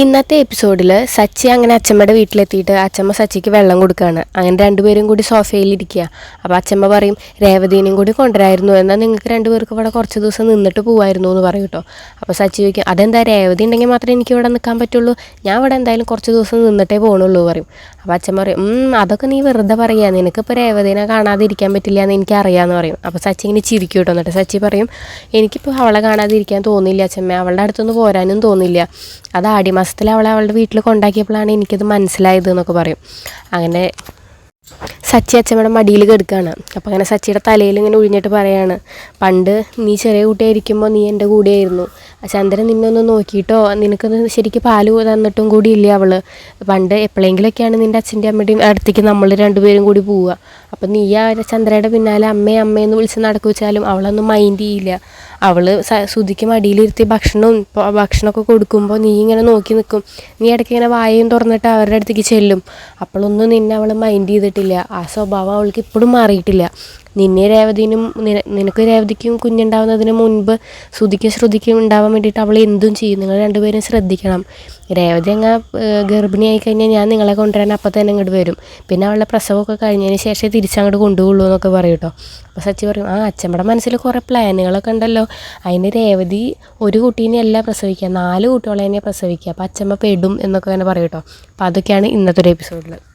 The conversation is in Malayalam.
ഇന്നത്തെ എപ്പിസോഡിൽ സച്ചി അങ്ങനെ അച്ഛമ്മയുടെ വീട്ടിലെത്തിയിട്ട് അച്ഛമ്മ സച്ചിക്ക് വെള്ളം കൊടുക്കുകയാണ് അങ്ങനെ രണ്ടുപേരും കൂടി സോഫയിൽ ഇരിക്കുക അപ്പോൾ അച്ഛമ്മ പറയും രേവതീനെയും കൂടി കൊണ്ടുവരായിരുന്നു. എന്നാൽ നിങ്ങൾക്ക് രണ്ടുപേർക്കും ഇവിടെ കുറച്ച് ദിവസം നിന്നിട്ട് പോകുമായിരുന്നു എന്ന് പറയും കേട്ടോ അപ്പോൾ സച്ചി ചോദിക്കും അതെന്താ രേവതി ഉണ്ടെങ്കിൽ മാത്രമേ എനിക്ക് ഇവിടെ നിൽക്കാൻ പറ്റുള്ളൂ? ഞാൻ ഇവിടെ എന്തായാലും കുറച്ച് ദിവസം നിന്നിട്ടേ പോകണുള്ളൂ പറയും. അപ്പോൾ അച്ഛൻ പറയും "ഉം, അതൊക്കെ നീ വെറുതെ പറയുക നിനക്കിപ്പോൾ രേവതിനെ കാണാതിരിക്കാൻ പറ്റില്ല എന്ന് എനിക്കറിയാമെന്ന് പറയും. അപ്പോൾ സച്ചി ഇങ്ങനെ ചിരിക്കും കേട്ടോ. എന്നിട്ട് സച്ചി പറയും എനിക്കിപ്പോൾ അവളെ കാണാതിരിക്കാൻ തോന്നില്ല അച്ഛമ്മ. അവളുടെ അടുത്തൊന്നും പോരാനും തോന്നില്ല. അത് ആടി മാസത്തിൽ അവളെ അവളുടെ വീട്ടിൽ കൊണ്ടാക്കിയപ്പോഴാണ് എനിക്കത് മനസ്സിലായത് എന്നൊക്കെ പറയും. അങ്ങനെ സച്ചി അച്ഛമ്മയുടെ മടിയിൽ കിടക്കുകയാണ് അപ്പോൾ അങ്ങനെ സച്ചിയുടെ തലയിൽ ഇങ്ങനെ ഒഴിഞ്ഞിട്ട് പറയാണ് പണ്ട് നീ ചെറിയ കുട്ടിയായിരിക്കുമ്പോൾ നീ എന്റെ കൂടെയായിരുന്നു. ചന്ദ്രൻ നിന്നെ ഒന്ന് നോക്കിയിട്ടോ നിനക്ക് ശരിക്കും പാൽ തന്നിട്ടും കൂടി ഇല്ല അവൾ? പണ്ട് എപ്പോഴെങ്കിലൊക്കെയാണ് നിന്റെ അച്ഛന്റെ അമ്മയുടെയും അടുത്തേക്ക് നമ്മൾ രണ്ടുപേരും കൂടി പോവുക. അപ്പം നീ ആ ചന്ദ്രയുടെ പിന്നാലെ അമ്മേ അമ്മയെന്ന് വിളിച്ച് നടക്കു വെച്ചാലും അവളൊന്നും മൈൻഡ് ചെയ്യില്ല. അവൾ സുധിക്ക് മടിയിലിരുത്തി ഭക്ഷണവും ഭക്ഷണമൊക്കെ കൊടുക്കുമ്പോൾ നീ ഇങ്ങനെ നോക്കി നിൽക്കും നീ ഇടയ്ക്ക് ഇങ്ങനെ വായയും തുറന്നിട്ട് അവരുടെ അടുത്തേക്ക് ചെല്ലും. അപ്പോഴൊന്നും നിന്നെ അവൾ മൈൻഡ് ചെയ്തിട്ടില്ല. ആ സ്വഭാവം അവൾക്ക് ഇപ്പോഴും മാറിയിട്ടില്ല. നിന്നെ രേവതിനും നിന- നിനക്ക് രേവതിക്കും കുഞ്ഞുണ്ടാവുന്നതിന് മുൻപ് ശ്രുതിക്കും ശ്രുതിക്കും ഉണ്ടാവാൻ വേണ്ടിയിട്ട് അവൾ എന്തും ചെയ്യും. നിങ്ങൾ രണ്ടുപേരും ശ്രദ്ധിക്കണം. രേവതി അങ്ങ് ഗർഭിണിയായി കഴിഞ്ഞാൽ ഞാൻ നിങ്ങളെ കൊണ്ടുവരാൻ അപ്പം തന്നെ ഇങ്ങോട്ട് വരും. പിന്നെ അവളുടെ പ്രസവമൊക്കെ കഴിഞ്ഞതിന് ശേഷം തിരിച്ചങ്ങോട്ട് കൊണ്ടുപോകുള്ളൂ എന്നൊക്കെ പറയും കേട്ടോ. അപ്പോൾ സച്ചി പറയും ആ അച്ഛമ്മയുടെ മനസ്സിൽ കുറേ പ്ലാനുകളൊക്കെ ഉണ്ടല്ലോ. അതിന് രേവതി ഒരു കുട്ടീനെ അല്ല പ്രസവിക്കുക. നാല് കുട്ടികളെ തന്നെ പ്രസവിക്കുക. അപ്പോൾ അച്ഛമ്മ പെടും എന്നൊക്കെ തന്നെ പറയും കേട്ടോ. അപ്പോൾ അതൊക്കെയാണ് ഇന്നത്തെ ഒരു എപ്പിസോഡിൽ